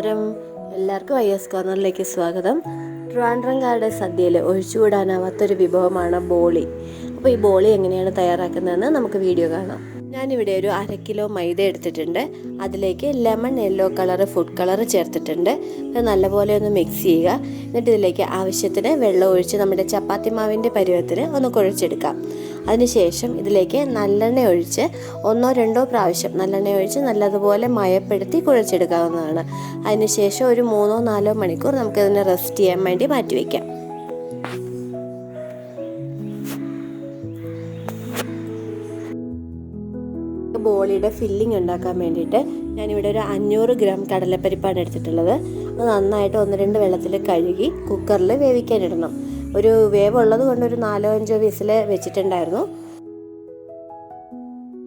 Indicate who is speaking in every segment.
Speaker 1: എല്ലാവർക്കും I S കോർണറിലേക്ക് സ്വാഗതം. ട്രിവാൻഡ്രംകാരുടെ സദ്യയിൽ ഒഴിച്ചുകൂടാനാവാത്തൊരു വിഭവമാണ് ബോളി. അപ്പോൾ ഈ ബോളി എങ്ങനെയാണ് തയ്യാറാക്കുന്നതെന്ന് നമുക്ക് വീഡിയോ കാണാം. ഞാനിവിടെ ഒരു അര കിലോ മൈദ എടുത്തിട്ടുണ്ട്. അതിലേക്ക് lemon yellow colour food colour ചേർത്തിട്ടുണ്ട്. അത് നല്ലപോലെ ഒന്ന് മിക്സ് ചെയ്യുക. എന്നിട്ട് ഇതിലേക്ക് ആവശ്യത്തിന് വെള്ളം ഒഴിച്ച് നമ്മുടെ ചപ്പാത്തി മാവിന്റെ പരുവത്തിന് ഒന്ന് കുഴച്ചെടുക്കാം. അതിനുശേഷം ഇതിലേക്ക് നല്ലെണ്ണ ഒഴിച്ച് ഒന്നോ രണ്ടോ പ്രാവശ്യം നല്ലെണ്ണ ഒഴിച്ച് നല്ലതുപോലെ മയപ്പെടുത്തി കുഴച്ചെടുക്കാവുന്നതാണ്. അതിനുശേഷം ഒരു മൂന്നോ നാലോ മണിക്കൂർ നമുക്കതിനെ റെസ്റ്റ് ചെയ്യാൻ വേണ്ടി മാറ്റി വയ്ക്കാം. ബോളിയുടെ ഫില്ലിംഗ് ഉണ്ടാക്കാൻ വേണ്ടിയിട്ട് ഞാനിവിടെ ഒരു അഞ്ഞൂറ് ഗ്രാം കടലപ്പരിപ്പാണ് എടുത്തിട്ടുള്ളത്. അത് നന്നായിട്ട് ഒന്ന് രണ്ട് വെള്ളത്തിൽ കഴുകി കുക്കറിൽ വേവിക്കാനിടണം ഒരു വേവുള്ളത് കൊണ്ട് ഒരു നാലോ അഞ്ചോ വിസിൽ വെച്ചിട്ടുണ്ടായിരുന്നു.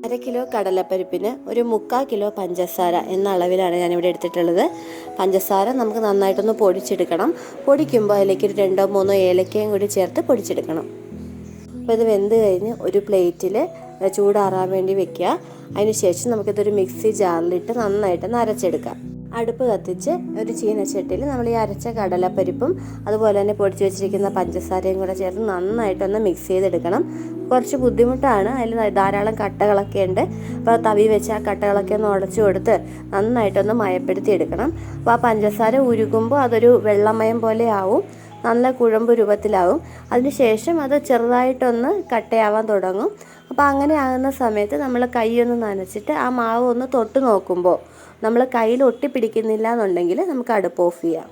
Speaker 1: അര കിലോ കടലപ്പരിപ്പിന് ഒരു മുക്കാൽ കിലോ പഞ്ചസാര എന്ന അളവിലാണ് ഞാനിവിടെ എടുത്തിട്ടുള്ളത്. പഞ്ചസാര നമുക്ക് നന്നായിട്ടൊന്ന് പൊടിച്ചെടുക്കണം. പൊടിക്കുമ്പോൾ അതിലേക്ക് ഒരു രണ്ടോ മൂന്നോ ഏലക്കയും കൂടി ചേർത്ത് പൊടിച്ചെടുക്കണം. അപ്പോൾ ഇത് വെന്ത് കഴിഞ്ഞ് ഒരു പ്ലേറ്റിൽ ചൂടാറാൻ വേണ്ടി വെക്കുക. അതിനുശേഷം നമുക്കിതൊരു മിക്സി ജാറിലിട്ട് നന്നായിട്ട് അരച്ചെടുക്കാം. അടുപ്പ് കത്തിച്ച് ഒരു ചീനച്ചട്ടിയിൽ നമ്മൾ ഈ അരച്ച കടലപ്പരിപ്പും അതുപോലെ തന്നെ പൊടിച്ച് വെച്ചിരിക്കുന്ന പഞ്ചസാരയും കൂടെ ചേർത്ത് നന്നായിട്ടൊന്ന് മിക്സ് ചെയ്തെടുക്കണം. കുറച്ച് ബുദ്ധിമുട്ടാണ്. അതിൽ ധാരാളം കട്ടകളൊക്കെ ഉണ്ട്. അപ്പോൾ തവി വെച്ച് ആ കട്ടകളൊക്കെ ഒന്ന് ഉടച്ചു കൊടുത്ത് നന്നായിട്ടൊന്ന് മയപ്പെടുത്തി എടുക്കണം അപ്പോൾ ആ പഞ്ചസാര ഉരുകുമ്പോൾ അതൊരു വെള്ളമയം പോലെ ആവും. നല്ല കുഴമ്പ് രൂപത്തിലാവും. അതിനുശേഷം അത് ചെറുതായിട്ടൊന്ന് കട്ടയാവാൻ തുടങ്ങും. അപ്പോൾ അങ്ങനെ ആകുന്ന സമയത്ത് നമ്മൾ കൈയൊന്ന് നനച്ചിട്ട് ആ മാവ് ഒന്ന് തൊട്ട് നോക്കുമ്പോൾ നമ്മൾ കയ്യിൽ ഒട്ടിപ്പിടിക്കുന്നില്ല എന്നുണ്ടെങ്കിൽ നമുക്ക് അടുപ്പ് ഓഫ് ചെയ്യാം.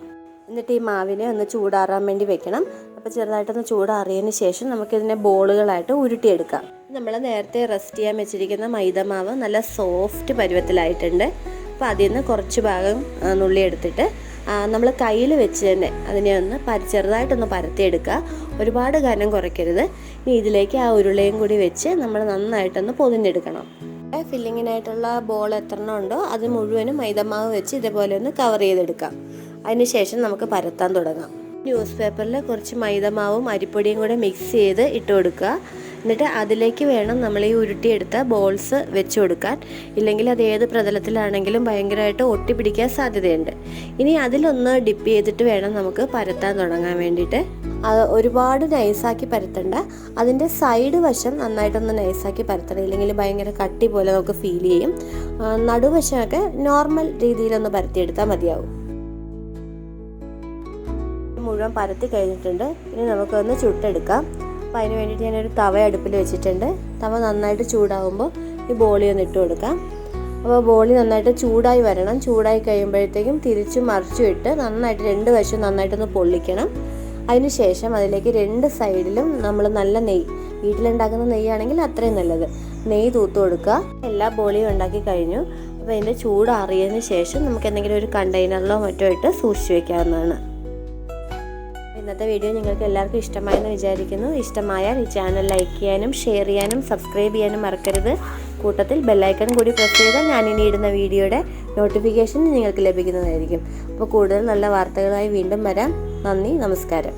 Speaker 1: എന്നിട്ട് ഈ മാവിനെ ഒന്ന് ചൂടാറാൻ വേണ്ടി വെക്കണം. അപ്പോൾ ചെറുതായിട്ടൊന്ന് ചൂടാറിയതിന് ശേഷം നമുക്കിതിനെ ബോളുകളായിട്ട് ഉരുട്ടിയെടുക്കാം. നമ്മൾ നേരത്തെ റെസ്റ്റ് ചെയ്യാൻ വെച്ചിരിക്കുന്ന മൈദമാവ് നല്ല സോഫ്റ്റ് പരുവത്തിലായിട്ടുണ്ട്. അപ്പോൾ അതിൽ നിന്ന് കുറച്ച് ഭാഗം നുള്ളിയെടുത്തിട്ട് നമ്മൾ കയ്യിൽ വെച്ച് തന്നെ അതിനെ ഒന്ന് പര ചെറുതായിട്ടൊന്ന് പരത്തിയെടുക്കുക. ഒരുപാട് കനം കുറയ്ക്കരുത്. ഇനി ഇതിലേക്ക് ആ ഉരുളയും കൂടി വെച്ച് നമ്മൾ നന്നായിട്ടൊന്ന് പൊതിഞ്ഞെടുക്കണം. ഫില്ലിങ്ങിനായിട്ടുള്ള ബോൾ എത്ര എണ്ണം ഉണ്ടോ അത് മുഴുവനും മൈദമാവ് വെച്ച് ഇതേപോലെ ഒന്ന് കവർ ചെയ്തെടുക്കാം. അതിനുശേഷം നമുക്ക് പരത്താൻ തുടങ്ങാം. ന്യൂസ് പേപ്പറിൽ കുറച്ച് മൈദമാവും അരിപ്പൊടിയും കൂടെ മിക്സ് ചെയ്ത് ഇട്ട് കൊടുക്കുക. എന്നിട്ട് അതിലേക്ക് വേണം നമ്മൾ ഈ ഉരുട്ടിയെടുത്ത ബോൾസ് വെച്ച് കൊടുക്കാൻ. ഇല്ലെങ്കിൽ അത് ഏത് പ്രതലത്തിലാണെങ്കിലും ഭയങ്കരമായിട്ട് ഒട്ടിപ്പിടിക്കാൻ സാധ്യതയുണ്ട്. ഇനി അതിലൊന്ന് ഡിപ്പ് ചെയ്തിട്ട് വേണം നമുക്ക് പരത്താൻ തുടങ്ങാൻ വേണ്ടിയിട്ട്. അത് ഒരുപാട് നൈസാക്കി പരത്തണ്ട. അതിന്റെ സൈഡ് വശം നന്നായിട്ടൊന്ന് നൈസാക്കി പരത്തണം. ഇല്ലെങ്കിൽ ഭയങ്കര കട്ടി പോലെ നമുക്ക് ഫീൽ ചെയ്യും. നടുവശമൊക്കെ നോർമൽ രീതിയിലൊന്ന് പരത്തിയെടുത്താൽ മതിയാവും. മുഴുവൻ പരത്തി കഴിഞ്ഞിട്ടുണ്ട്. ഇനി നമുക്കൊന്ന് ചുട്ടെടുക്കാം. അപ്പോൾ അതിന് വേണ്ടിയിട്ട് ഞാനൊരു തവ അടുപ്പിൽ വെച്ചിട്ടുണ്ട്. തവ നന്നായിട്ട് ചൂടാകുമ്പോൾ ഈ ബോളി ഒന്ന് ഇട്ട് കൊടുക്കാം. അപ്പോൾ ബോളി നന്നായിട്ട് ചൂടായി വരണം. ചൂടായി കഴിയുമ്പോഴത്തേക്കും തിരിച്ചും മറിച്ചും ഇട്ട് നന്നായിട്ട് രണ്ട് വശവും നന്നായിട്ടൊന്ന് പൊള്ളിക്കണം. അതിനുശേഷം അതിലേക്ക് രണ്ട് സൈഡിലും നമ്മൾ നല്ല നെയ്യ് വീട്ടിലുണ്ടാക്കുന്ന നെയ്യാണെങ്കിൽ അത്രയും നല്ലത്. നെയ്യ് തൂത്ത് കൊടുക്കുക. എല്ലാ ബോളിയും ഉണ്ടാക്കി കഴിഞ്ഞു. അപ്പോൾ അതിന്റെ ചൂടാറിയതിന് ശേഷം നമുക്ക് എന്തെങ്കിലും ഒരു കണ്ടെയ്നറിലോ മറ്റോ ഇട്ട് സൂക്ഷിച്ച് വെക്കാവുന്നതാണ്. ഇന്നത്തെ വീഡിയോ നിങ്ങൾക്ക് എല്ലാവർക്കും ഇഷ്ടമായെന്ന് വിചാരിക്കുന്നു. ഇഷ്ടമായാൽ ഈ ചാനൽ ലൈക്ക് ചെയ്യാനും ഷെയർ ചെയ്യാനും സബ്സ്ക്രൈബ് ചെയ്യാനും മറക്കരുത്. കൂട്ടത്തിൽ ബെല്ലൈക്കൺ കൂടി പ്രസ് ചെയ്താൽ ഞാൻ ഇനി ഇടുന്ന വീഡിയോയുടെ നോട്ടിഫിക്കേഷൻ നിങ്ങൾക്ക് ലഭിക്കുന്നതായിരിക്കും. അപ്പോൾ കൂടുതൽ നല്ല വാർത്തകളായി വീണ്ടും വരാം. നന്ദി നമസ്കാരം.